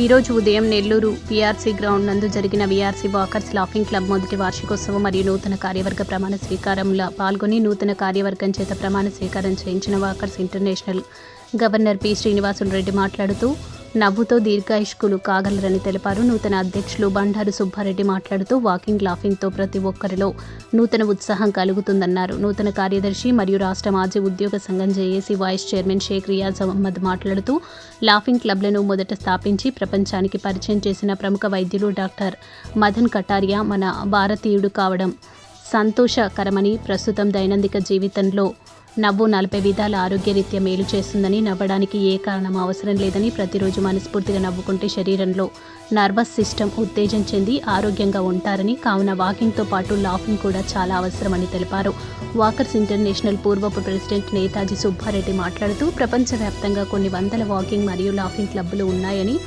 ఈరోజు ఉదయం Nellore VRC ground నందు జరిగిన వీఆర్సీ వాకర్స్ లాఫింగ్ క్లబ్ మొదటి వార్షికోత్సవం మరియు నూతన కార్యవర్గ ప్రమాణ స్వీకారంలో పాల్గొని నూతన కార్యవర్గం చేత ప్రమాణ స్వీకారం చేయించిన walkers international governor P Srinivasulu Reddy మాట్లాడుతూ నవ్వుతో దీర్ఘాయుష్కులు కాగలరని తెలిపారు. నూతన అధ్యక్షులు బండారు సుబ్బారెడ్డి మాట్లాడుతూ వాకింగ్ లాఫింగ్తో ప్రతి ఒక్కరిలో నూతన ఉత్సాహం కలుగుతుందన్నారు. నూతన కార్యదర్శి మరియు రాష్ట్ర మాజీ ఉద్యోగ సంఘం JAC vice chairman Sheikh Riyaz Ahmed మాట్లాడుతూ లాఫింగ్ క్లబ్లను మొదట స్థాపించి ప్రపంచానికి పరిచయం చేసిన ప్రముఖ వైద్యులు డాక్టర్ మదన్ కటారియా మన భారతీయుడు కావడం సంతోషకరమని ప్రస్తుతం దైనందిక జీవితంలో నవ్వు నలభై విధాల ఆరోగ్యరీత్యా మేలు చేస్తుందని నవ్వడానికి ఏ కారణం అవసరం లేదని ప్రతిరోజు మనస్ఫూర్తిగా నవ్వుకుంటే శరీరంలో నర్వస్ సిస్టమ్ ఉత్తేజం చెంది ఆరోగ్యంగా ఉంటారని కావున వాకింగ్తో పాటు లాఫింగ్ కూడా చాలా అవసరమని తెలిపారు. వాకర్స్ ఇంటర్నేషనల్ పూర్వపు ప్రెసిడెంట్ నేతాజీ సుబ్బారెడ్డి మాట్లాడుతూ ప్రపంచవ్యాప్తంగా కొన్ని వందల వాకింగ్ మరియు లాఫింగ్ క్లబ్బులు ఉన్నాయని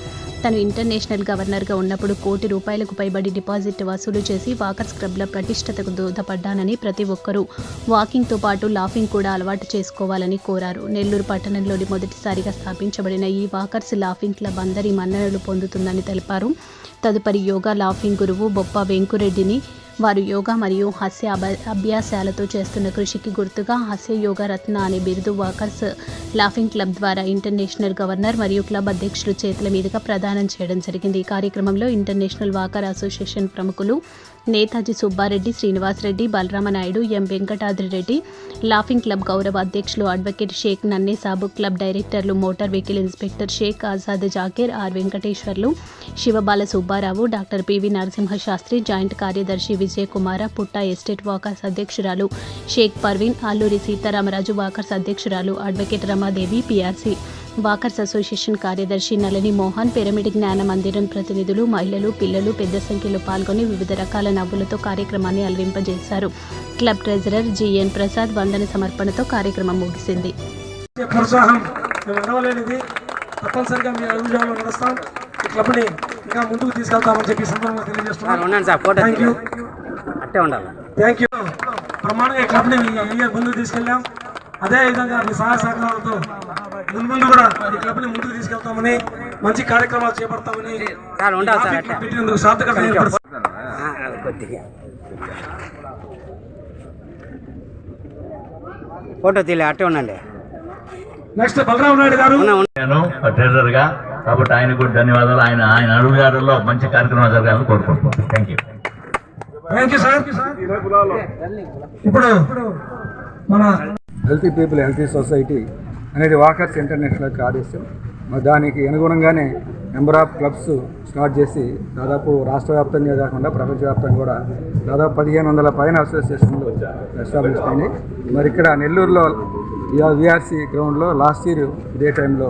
తను ఇంటర్నేషనల్ గవర్నర్గా ఉన్నప్పుడు కోటి రూపాయలకు పైబడి డిపాజిట్ వసూలు చేసి వాకర్స్ క్లబ్ల ప్రతిష్టతకు దోహదపడ్డానని ప్రతి ఒక్కరూ వాకింగ్తో పాటు లాఫింగ్ కూడా అలవాటు చేసుకోవాలని కోరారు. నెల్లూరు పట్టణంలోని మొదటిసారిగా స్థాపించబడిన ఈ వాకర్స్ లాఫింగ్ క్లబ్ అందరి మన్ననలు పొందుతుందని తెలిపారు. తదుపరి యోగా లాఫింగ్ గురువు బొప్ప వెంకురెడ్డిని వారు యోగా మరియు హాస్య అభ్యాసాలతో చేస్తున్న కృషికి గుర్తుగా హాస్య యోగా రత్న అనే బిరుదు వాకర్స్ లాఫింగ్ క్లబ్ ద్వారా ఇంటర్నేషనల్ గవర్నర్ మరియు క్లబ్ అధ్యక్షులు చేతుల మీదుగా ప్రదానం చేయడం జరిగింది. ఈ కార్యక్రమంలో ఇంటర్నేషనల్ వాకర్ అసోసియేషన్ ప్రముఖులు Netaji Subbareddy Srinivasareddy Balaramanaidu M Venkatadri Reddy laughing club గౌరవ అధ్యక్షులు అడ్వకేట్ షేక్ నన్నే సాబు క్లబ్ డైరెక్టర్లు motor vehicle inspector Sheikh Azad Zakir R Venkateswarlu Sivabala Subbarao doctor PV Narasimha Sastri joint కార్యదర్శి విజయ్ కుమార పుట్ట ఎస్టేట్ వాకర్స్ అధ్యక్షురాలు Sheikh Parveen Alluri Sitaramaraju walkers అధ్యక్షురాలు advocate Ramadevi PRC walkers association కార్యదర్శి Nalini Mohan pyramid జ్ఞాన మందిరం ప్రతినిధులు మహిళలు పిల్లలు పెద్ద సంఖ్యలో పాల్గొని వివిధ రకాల నవ్వులతో కార్యక్రమాన్ని అలరింపజేశారు. క్లబ్ ట్రెజరర్ జిఎన్ ప్రసాద్ వందన సమర్పణతో కార్యక్రమం ముగిసింది. ఇచ్చే ప్రోత్సాహం మేము నడవలేనిది. తప్పనిసరిగా మీ అడుగుజాడలో నడుస్తాం. ఈ క్లబ్ని ఇంకా ముందుకు తీసుకెళ్తామని చెప్పి సందర్భంగా సార్ తెలియజేస్తున్నాం ఉండండి సార్ ఫోటో థ్యాంక్ యూ అట్టే ఉండాలి. థ్యాంక్ యూ ఈ క్లబ్ని ముందుకు తీసుకెళ్ళాం. అదే విధంగా మీ సహాయ సహకారాలతో ముందు ముందు కూడా ఈ క్లబ్ని ముందుకు తీసుకెళ్తామని మంచి కార్యక్రమాలు చేపడతామని పెట్టినందుకు సార్థకత ఫోటో తీలే అట్టే ఉండండి. నెక్స్ట్ బలరాం నాయుడు గారు. నేను ట్రెజరర్గా కాబట్టి ఆయన కూడా ధన్యవాదాలు. ఆయన ఆయన అడుగుదారుల్లో మంచి కార్యక్రమం జరగాలని కోరుకుంటున్నాను. Thank you thank you sir ఇప్పుడు మన హెల్తీ పీపుల్ హెల్తీ సొసైటీ అనేది వాకర్స్ ఇంటర్నేషనల్ యొక్క ఆదేశం. మరి దానికి అనుగుణంగానే నెంబర్ ఆఫ్ క్లబ్స్ స్టార్ట్ చేసి దాదాపు రాష్ట్ర వ్యాప్తంగా కాకుండా ప్రపంచవ్యాప్తంగా కూడా దాదాపు పదిహేను వందల పైన అసోసియేషన్లు ఎస్టాబ్లిష్ అయినాయి. మరి ఇక్కడ నెల్లూరులో విఆర్సీ గ్రౌండ్లో లాస్ట్ ఇయర్ ఇదే టైంలో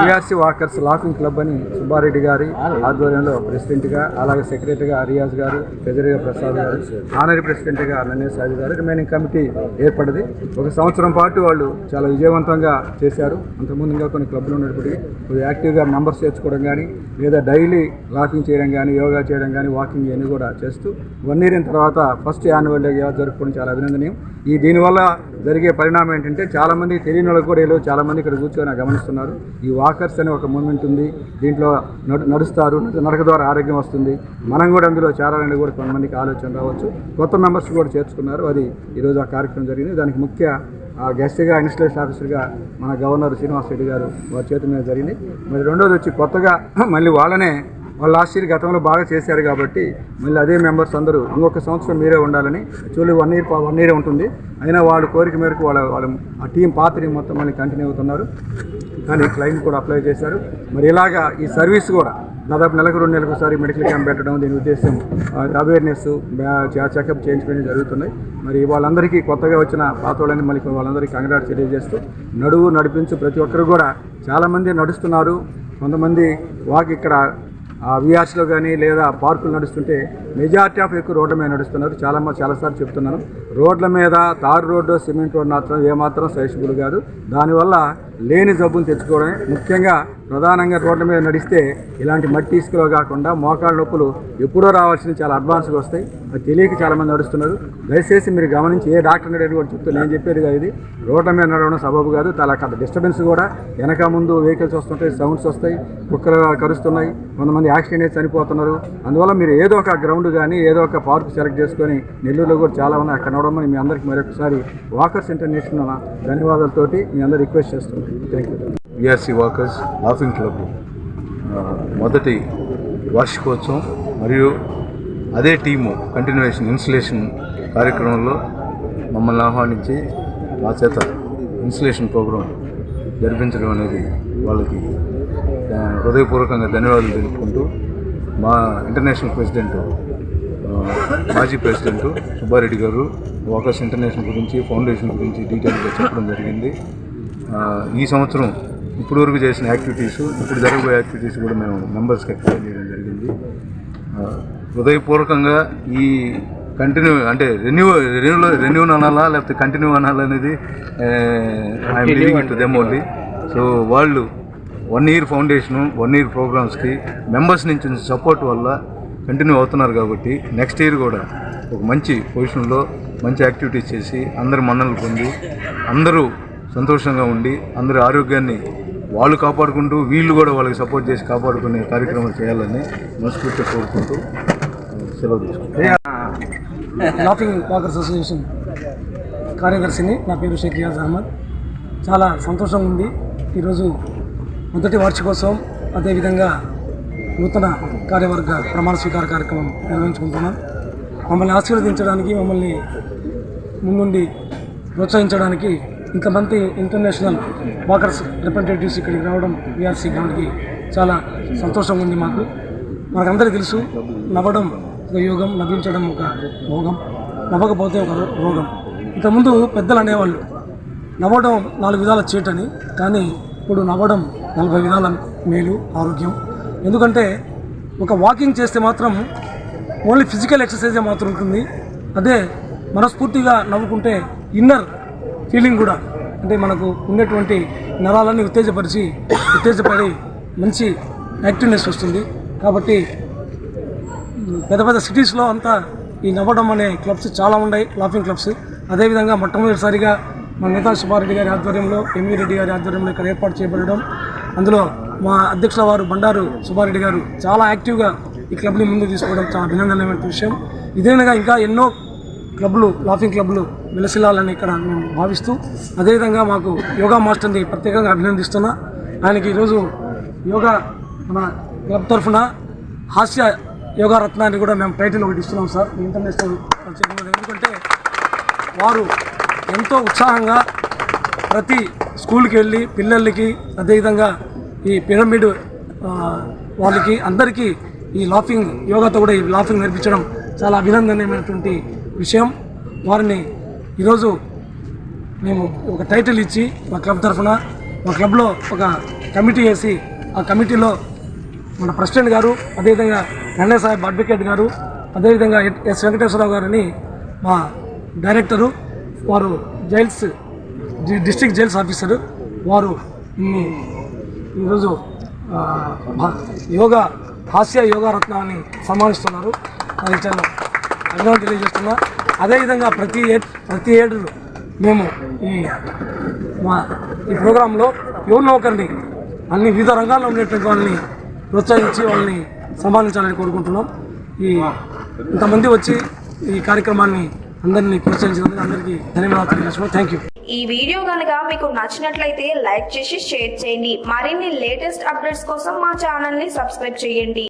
విఆర్సీ వాకర్స్ లాఫింగ్ క్లబ్ అని సుబ్బారెడ్డి గారి ఆధ్వర్యంలో ప్రెసిడెంట్గా అలాగే సెక్రటరీగా రియాజ్ గారు ట్రెజరీగా ప్రసాద్ గారు ఆనరీ ప్రెసిడెంట్గా నన్నే సాజు గారు రిమైనింగ్ కమిటీ ఏర్పడింది. ఒక సంవత్సరం పాటు వాళ్ళు చాలా విజయవంతంగా చేశారు. అంతకుముందు ఇంకా కొన్ని క్లబ్లు ఉన్నప్పటికీ యాక్టివ్గా మెంబర్స్ చేర్చుకోవడం కానీ లేదా డైలీ లాఫింగ్ చేయడం కానీ యోగా చేయడం కానీ వాకింగ్ ఇవన్నీ కూడా చేస్తూ వన్ ఇయర్ అయిన తర్వాత ఫస్ట్ యాన్యువల్ డే జరుపుకోవడం చాలా అభినందనీయం. ఈ దీనివల్ల జరిగే పరిణామం ఏంటంటే చాలామంది తెలియని వాళ్ళకి కూడా ఇలా చాలామంది ఇక్కడ కూర్చొని గమనిస్తున్నారు. ఈ వాకర్స్ అనే ఒక మూమెంట్ ఉంది దీంట్లో నడు నడుస్తారు. నడక ద్వారా ఆరోగ్యం వస్తుంది. మనం కూడా అందులో చేరాలని కూడా కొంతమందికి ఆలోచన రావచ్చు. కొత్త మెంబర్స్ కూడా చేర్చుకున్నారు. అది ఈరోజు ఆ కార్యక్రమం జరిగింది. దానికి ముఖ్య గెస్ట్గా ఇన్స్టిట్యూషన్ ఆఫీసర్గా మన గవర్నర్ శ్రీనివాస్ రెడ్డి గారు వారి చేతి మీద జరిగింది. మరి రెండోది వచ్చి కొత్తగా మళ్ళీ వాళ్ళనే వాళ్ళు లాస్ట్ ఇయర్ గతంలో బాగా చేశారు కాబట్టి మళ్ళీ అదే మెంబర్స్ అందరూ ఇంకొక సంవత్సరం మీరే ఉండాలని actually one year one year ఉంటుంది. అయినా వాళ్ళ కోరిక మేరకు వాళ్ళ వాళ్ళ ఆ టీం పాత్ర మొత్తం మళ్ళీ కంటిన్యూ అవుతున్నారు. కానీ క్లైమ్ కూడా అప్లై చేశారు. మరి ఇలాగా ఈ సర్వీస్ కూడా దాదాపు నెలకు రెండు నెలలకు ఒకసారి మెడికల్ క్యాంప్ పెట్టడం దీని ఉద్దేశం. అవేర్నెస్ చెకప్ చేయించుకోవడం జరుగుతున్నాయి మరి వాళ్ళందరికీ కొత్తగా వచ్చిన పాత వాళ్ళని మళ్ళీ వాళ్ళందరికీ కంగ్రాట్స్ తెలియజేస్తూ నడువు నడిపించు ప్రతి ఒక్కరు కూడా చాలామంది నడుస్తున్నారు. కొంతమంది వాక్ ఇక్కడ విఆర్స్లో కానీ లేదా పార్కులు నడుస్తుంటే మెజార్టీ ఆఫ్ ఎక్కువ రోడ్ల మీద నడుస్తున్నారు. చాలా మంది చాలాసార్లు చెప్తున్నాను. రోడ్ల మీద తారు రోడ్డు సిమెంట్ రోడ్డు మాత్రం ఏమాత్రం సజెషబుల్ కాదు. దానివల్ల లేని జబ్బులు తెచ్చుకోవడమే. ముఖ్యంగా ప్రధానంగా రోడ్ల మీద నడిస్తే ఇలాంటి మట్టి ఇసుకలో కాకుండా మోకాళ్ళ నొప్పులు ఎప్పుడో రావాల్సిన చాలా అడ్వాన్స్గా వస్తాయి. అది తెలియక చాలామంది నడుస్తున్నారు. దయచేసి మీరు గమనించి ఏ డాక్టర్ నడేది కూడా చెప్తే నేను చెప్పేది కాదు ఇది. రోడ్ల మీద నడవడం సబబు కాదు. చాలా అక్కడ డిస్టర్బెన్స్ కూడా వెనక ముందు వెహికల్స్ వస్తుంటాయి సౌండ్స్ వస్తాయి కుక్కలు కరుస్తున్నాయి కొంతమంది యాక్సిడెంట్ అయి చనిపోతున్నారు. అందువల్ల మీరు ఏదో ఒక గ్రౌండ్ కానీ ఏదో ఒక పార్క్ సెలెక్ట్ చేసుకొని నెల్లూరులో కూడా చాలా ఉన్నాయి. అక్కడ నడవమని మీ అందరికీ మరొకసారి వాకర్స్ ఇంటర్నేషనల్ ధన్యవాదాలతోటి మీ అందరు రిక్వెస్ట్ చేస్తున్నాను. Thank VRC walkers laughing club మొదటి వార్షికోత్సవం మరియు అదే టీము కంటిన్యూషన్ ఇన్సులేషన్ కార్యక్రమంలో మమ్మల్ని ఆహ్వానించి మా చేత ఇన్సులేషన్ ప్రోగ్రాం జరిపించడం అనేది వాళ్ళకి హృదయపూర్వకంగా ధన్యవాదాలు తెలుపుకుంటూ మా ఇంటర్నేషనల్ ప్రెసిడెంట్ మాజీ president Subbareddy garu walkers international గురించి ఫౌండేషన్ గురించి డీటెయిల్గా చెప్పడం జరిగింది. ఈ సంవత్సరం ఇప్పుడు వరకు చేసిన యాక్టివిటీస్ ఇప్పుడు జరగబోయే యాక్టివిటీస్ కూడా మేము మెంబర్స్కి ఎక్స్ప్లెయిన్ చేయడం జరిగింది. హృదయపూర్వకంగా ఈ కంటిన్యూ అంటే రెన్యూ రెన్యూ రెన్యూ అనాలా లేకపోతే కంటిన్యూ అనాలా అనేది I'm living it them only so వాళ్ళు one year foundation one year ప్రోగ్రామ్స్కి members నుంచి సపోర్ట్ వల్ల కంటిన్యూ అవుతున్నారు కాబట్టి నెక్స్ట్ ఇయర్ కూడా ఒక మంచి పొజిషన్లో మంచి యాక్టివిటీస్ చేసి అందరి మన్నలు పొంది అందరూ సంతోషంగా ఉండి అందరి ఆరోగ్యాన్ని వాళ్ళు కాపాడుకుంటూ వీళ్ళు కూడా వాళ్ళకి సపోర్ట్ చేసి కాపాడుకునే కార్యక్రమాలు చేయాలని మనస్ఫూర్తిగా కోరుకుంటూ సెలవు తీసుకుంటాం లాఫింగ్ అసోసియేషన్ కార్యదర్శిని నా పేరు షేక్ రియాజ్ అహ్మద్. చాలా సంతోషంగా ఉంది. ఈరోజు మొదటి వార్షికోత్సవం అదేవిధంగా నూతన కార్యవర్గ ప్రమాణ స్వీకార కార్యక్రమం నిర్వహించుకుంటున్నాం. మమ్మల్ని ఆశీర్వదించడానికి మమ్మల్ని ముందుండి ప్రోత్సహించడానికి ఇంతమంది ఇంటర్నేషనల్ వాకర్స్ రిప్రజెంటేటివ్స్ ఇక్కడికి రావడం విఆర్సీ గ్రౌండ్కి చాలా సంతోషంగా ఉంది మాకు. మనకందరికీ తెలుసు నవ్వడం ఒక యోగం నవ్వించడం ఒక భోగం నవ్వకపోతే ఒక రో- రోగం. ఇంతకుముందు పెద్దలు అనేవాళ్ళు నవ్వడం నాలుగు విధాల చీటని కానీ ఇప్పుడు నవ్వడం నలభై విధాల మేలు ఆరోగ్యం. ఎందుకంటే ఒక వాకింగ్ చేస్తే మాత్రం ఓన్లీ ఫిజికల్ ఎక్సర్సైజే మాత్రం ఉంటుంది. అదే మనస్ఫూర్తిగా నవ్వుకుంటే ఇన్నర్ ఫీలింగ్ కూడా అంటే మనకు ఉన్నటువంటి నరాలన్నీ ఉత్తేజపరిచి ఉత్తేజపడి మంచి యాక్టివ్నెస్ వస్తుంది. కాబట్టి పెద్ద పెద్ద సిటీస్లో అంతా ఈ నవ్వడం అనే క్లబ్స్ చాలా ఉన్నాయి లాఫింగ్ క్లబ్స్ అదేవిధంగా మొట్టమొదటిసారిగా మా నేతా సుబ్బారెడ్డి గారి ఆధ్వర్యంలో ఎంవీ రెడ్డి గారి ఆధ్వర్యంలో ఇక్కడ ఏర్పాటు చేయబడడం. అందులో మా అధ్యక్షుల వారు బండారు సుబ్బారెడ్డి గారు చాలా యాక్టివ్గా ఈ క్లబ్ని ముందుకు తీసుకోవడం చాలా అభినందనమైన విషయం. ఇదేవిధంగా ఇంకా ఎన్నో క్లబ్లు లాఫింగ్ క్లబ్లు విలసిల్లాలని ఇక్కడ మేము భావిస్తూ అదేవిధంగా మాకు యోగా మాస్టర్ని ప్రత్యేకంగా అభినందిస్తున్నా. ఆయనకి ఈరోజు యోగా మన క్లబ్ తరఫున హాస్య యోగా రత్నాన్ని కూడా మేము టైటిల్ ఒకటి ఇస్తున్నాం సార్. ఇంటర్నేషనల్ ఎందుకంటే వారు ఎంతో ఉత్సాహంగా ప్రతి స్కూల్కి వెళ్ళి పిల్లలకి అదేవిధంగా ఈ పిరమిడ్ వాళ్ళకి అందరికీ ఈ లాఫింగ్ యోగాతో కూడా ఈ లాఫింగ్ నేర్పించడం చాలా అభినందనీయమైనటువంటి విషయం. వారిని ఈరోజు మేము ఒక టైటిల్ ఇచ్చి మా క్లబ్ తరఫున మా క్లబ్లో ఒక కమిటీ వేసి ఆ కమిటీలో మన ప్రెసిడెంట్ గారు అదేవిధంగా రండే సాహెబ్ అడ్వకేట్ గారు అదేవిధంగా ఎస్ వెంకటేశ్వరరావు గారని మా డైరెక్టరు వారు జైల్స్ డిస్ట్రిక్ట్ జైల్స్ ఆఫీసరు వారు ఈరోజు యోగా హాస్య యోగా రత్నాన్ని సన్మానిస్తున్నారు. అది చాలా అభినందన తెలియజేస్తున్నా. అదేవిధంగా ప్రతి ఏ ప్రతి ఏడు మేము ఈ మా ఈ ప్రోగ్రాంలో ఎవరినో ఒకరిని అన్ని వివిధ రంగాల్లో ఉండేటువంటి వాళ్ళని ప్రోత్సహించి వాళ్ళని సన్మానించాలని కోరుకుంటున్నాం. ఈ ఇంతమంది వచ్చి ఈ కార్యక్రమాన్ని అందరినీ ప్రోత్సహించినందుకు అందరికీ ధన్యవాదాలు తెలియజేస్తున్నాం. థ్యాంక్ యూ ఈ వీడియో కనుక మీకు నచ్చినట్లయితే లైక్ చేసి షేర్ చేయండి. మరిన్ని లేటెస్ట్ అప్డేట్స్ కోసం మా ఛానల్ని సబ్స్క్రైబ్ చేయండి.